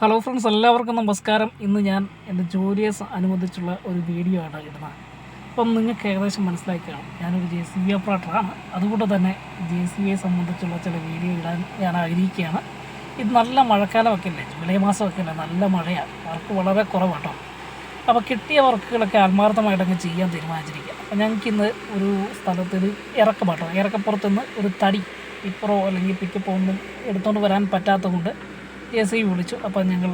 Hello friends എല്ലാവർക്കും നമസ്കാരം. ഇന്ന് ഞാൻ എന്റെ ജോലിയെ അനുബന്ധിച്ചുള്ള ഒരു വീഡിയോ ആണ് ഇടുന്നത്. അപ്പം നിങ്ങൾക്ക് ഏകദേശം മനസ്സിലാക്കി കാണും ഞാനൊരു ജെ സി ബി ഓപ്പറേറ്ററാണ് അതുകൊണ്ട് തന്നെ ജെ സി ബിയെ സംബന്ധിച്ചുള്ള ചില വീഡിയോ ഇടാൻ ഞാൻ ആഗ്രഹിക്കുകയാണ്. ഇത് നല്ല മഴക്കാലമൊക്കെ അല്ലേ? ജൂലൈ മാസമൊക്കെ അല്ലേ? നല്ല മഴയാണ്. വർക്ക് വളരെ കുറവാട്ടോ. അപ്പോൾ കിട്ടിയ വർക്കുകളൊക്കെ ആത്മാർത്ഥമായിട്ടങ്ങ് ചെയ്യാൻ തീരുമാനിച്ചിരിക്കുക അപ്പോൾ ഞങ്ങൾക്ക് ഇന്ന് ഒരു സ്ഥലത്തൊരു ഇറക്കമാട്ടോ. ഇറക്കപ്പുറത്തുനിന്ന് ഒരു തടി ഇപ്പുറോ അല്ലെങ്കിൽ പിക്കപ്പോ ഒന്നും എടുത്തുകൊണ്ട് വരാൻ പറ്റാത്തതുകൊണ്ട് ജെ സി വിളിച്ചു. അപ്പോൾ ഞങ്ങൾ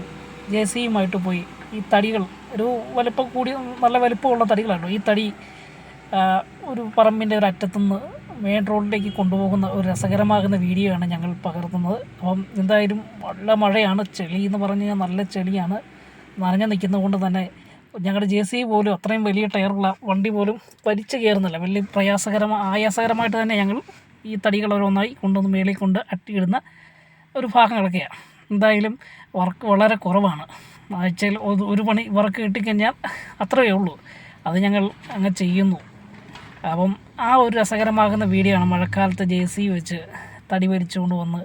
ജെ സിയുമായിട്ട് പോയി. ഈ തടികൾ ഒരു വലിപ്പം കൂടി നല്ല വലിപ്പമുള്ള തടികളാണ് ഈ തടി ഒരു പറമ്പിന്റെ ഒരു അറ്റത്തുനിന്ന് മെയിൻ റോഡിലേക്ക് കൊണ്ടുപോകുന്ന ഒരു രസകരമാകുന്ന വീഡിയോ ആണ് ഞങ്ങൾ പകർത്തുന്നത്. അപ്പം എന്തായാലും നല്ല മഴയാണ്. ചെളി എന്ന് പറഞ്ഞു കഴിഞ്ഞാൽ നല്ല ചെളിയാണ്. നനഞ്ഞു നിൽക്കുന്നത് കൊണ്ട് തന്നെ ഞങ്ങളുടെ ജെ സി പോലും അത്രയും വലിയ ടയറുള്ള വണ്ടി പോലും വലിച്ചു കയറുന്നില്ല. വലിയ പ്രയാസകരമായ ആയാസകരമായിട്ട് തന്നെ ഞങ്ങൾ ഈ തടികൾ ഓരോന്നായി കൊണ്ടുവന്ന് മേളിൽ കൊണ്ട് അട്ടിയിടുന്ന ഒരു ഭാഗങ്ങളൊക്കെയാണ്. എന്തായാലും വർക്ക് വളരെ കുറവാണ്. ആഴ്ചയിൽ ഒരു- പണി വർക്ക് കിട്ടിക്കഴിഞ്ഞാൽ അത്രയേ ഉള്ളൂ. അത് ഞങ്ങൾ അങ്ങ് ചെയ്യുന്നു. അപ്പം ആ ഒരു രസകരമാകുന്ന വീഡിയോ ആണ് മഴക്കാലത്ത് ജെ സി വെച്ച് തടി വലിച്ചുകൊണ്ട് വന്ന്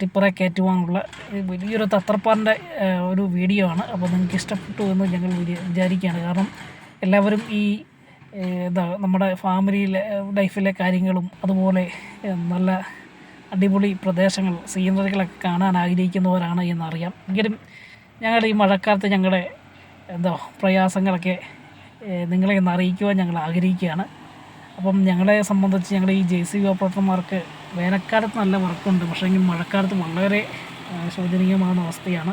ടിപ്പറെ കയറ്റുവാനുള്ള വലിയൊരു തത്രപ്പാറിന്റെ ഒരു വീഡിയോ ആണ്. അപ്പോൾ നിങ്ങൾക്ക് ഇഷ്ടപ്പെട്ടു എന്ന് ഞങ്ങൾ വിചാരിക്കുകയാണ്. കാരണം എല്ലാവരും ഈ എന്താ നമ്മുടെ ഫാമിലിയിലെ ലൈഫിലെ കാര്യങ്ങളും അതുപോലെ നല്ല അടിപൊളി പ്രദേശങ്ങൾ സീനറികളൊക്കെ കാണാൻ ആഗ്രഹിക്കുന്നവരാണ് എന്നറിയാം. എങ്കിലും ഞങ്ങളുടെ ഈ മഴക്കാലത്ത് ഞങ്ങളുടെ എന്തോ പ്രയാസങ്ങളൊക്കെ നിങ്ങളെ ഒന്ന് അറിയിക്കുവാൻ ഞങ്ങൾ ആഗ്രഹിക്കുകയാണ്. അപ്പം ഞങ്ങളെ സംബന്ധിച്ച് ഞങ്ങളുടെ ഈ ജെ സി ബി ഓപ്പറേറ്റർമാർക്ക് വേനൽക്കാലത്ത് നല്ല വർക്കുണ്ട്. പക്ഷേ എങ്കിൽ മഴക്കാലത്ത് വളരെ ശോചനീയമാകുന്ന അവസ്ഥയാണ്.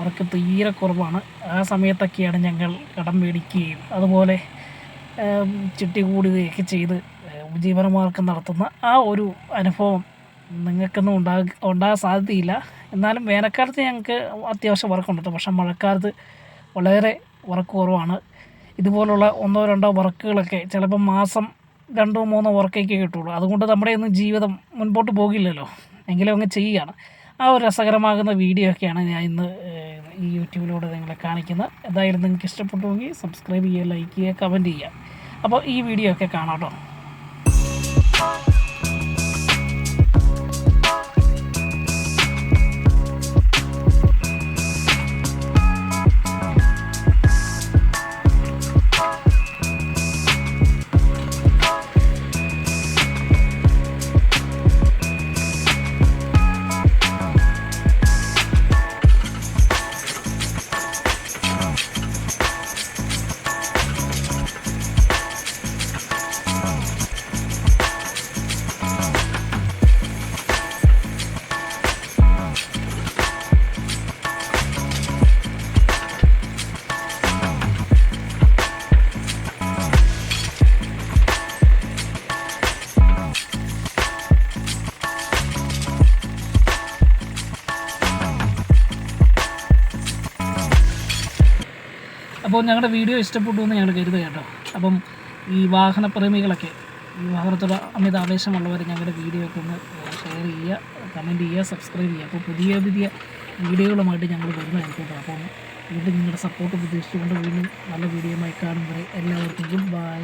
വർക്ക് തീരെ കുറവാണ്. ആ സമയത്തൊക്കെയാണ് ഞങ്ങൾ കടം മേടിക്കുകയും അതുപോലെ ചിട്ടി കൂടുകയൊക്കെ ചെയ്ത് ഉപജീവനമാർഗം നടത്തുന്ന ആ ഒരു അനുഭവം നിങ്ങൾക്കൊന്നും ഉണ്ടാകും ഉണ്ടാകാൻ സാധ്യതയില്ല. എന്നാലും വേനൽക്കാലത്ത് ഞങ്ങൾക്ക് അത്യാവശ്യം വർക്കുണ്ട്. കേട്ടോ പക്ഷേ മഴക്കാലത്ത് വളരെ വർക്ക് കുറവാണ്. ഇതുപോലുള്ള ഒന്നോ രണ്ടോ വർക്കുകളൊക്കെ ചിലപ്പോൾ മാസം രണ്ടോ മൂന്നോ വർക്കൊക്കെ കിട്ടുള്ളൂ. അതുകൊണ്ട് നമ്മുടെ ഒന്നും ജീവിതം മുൻപോട്ട് പോകില്ലല്ലോ. എങ്കിലും അങ്ങ് ചെയ്യുകയാണ്. ആ ഒരു രസകരമാകുന്ന വീഡിയോ ഒക്കെയാണ് ഞാൻ ഇന്ന് ഈ യൂട്യൂബിലൂടെ നിങ്ങളെ കാണിക്കുന്നത്. എന്തായാലും നിങ്ങൾക്ക് ഇഷ്ടപ്പെട്ടുവെങ്കിൽ സബ്സ്ക്രൈബ് ചെയ്യുക ലൈക്ക് ചെയ്യുക കമന്റ് ചെയ്യുക. അപ്പോൾ ഈ വീഡിയോ ഒക്കെ കാണാം കേട്ടോ. അപ്പോൾ ഞങ്ങളുടെ വീഡിയോ ഇഷ്ടപ്പെട്ടു എന്ന് ഞങ്ങൾ കരുതുക കേട്ടോ. അപ്പം ഈ വാഹനപ്രേമികളൊക്കെ ഈ വാഹനത്തോട് അമിത ആവേശമുള്ളവർ ഞങ്ങളുടെ വീഡിയോ ഒക്കെ ഒന്ന് ഷെയർ ചെയ്യുക കമന്റ് ചെയ്യുക സബ്സ്ക്രൈബ് ചെയ്യുക. അപ്പോൾ പുതിയ പുതിയ വീഡിയോകളുമായിട്ട് ഞങ്ങൾ വരുന്നതായിരിക്കും കേട്ടോ. അപ്പം വീണ്ടും നിങ്ങളുടെ സപ്പോർട്ട് പ്രതീക്ഷിച്ചുകൊണ്ട് വീണ്ടും നല്ല വീഡിയോയുമായി കാണും വരെ എല്ലാവർക്കും. ബൈ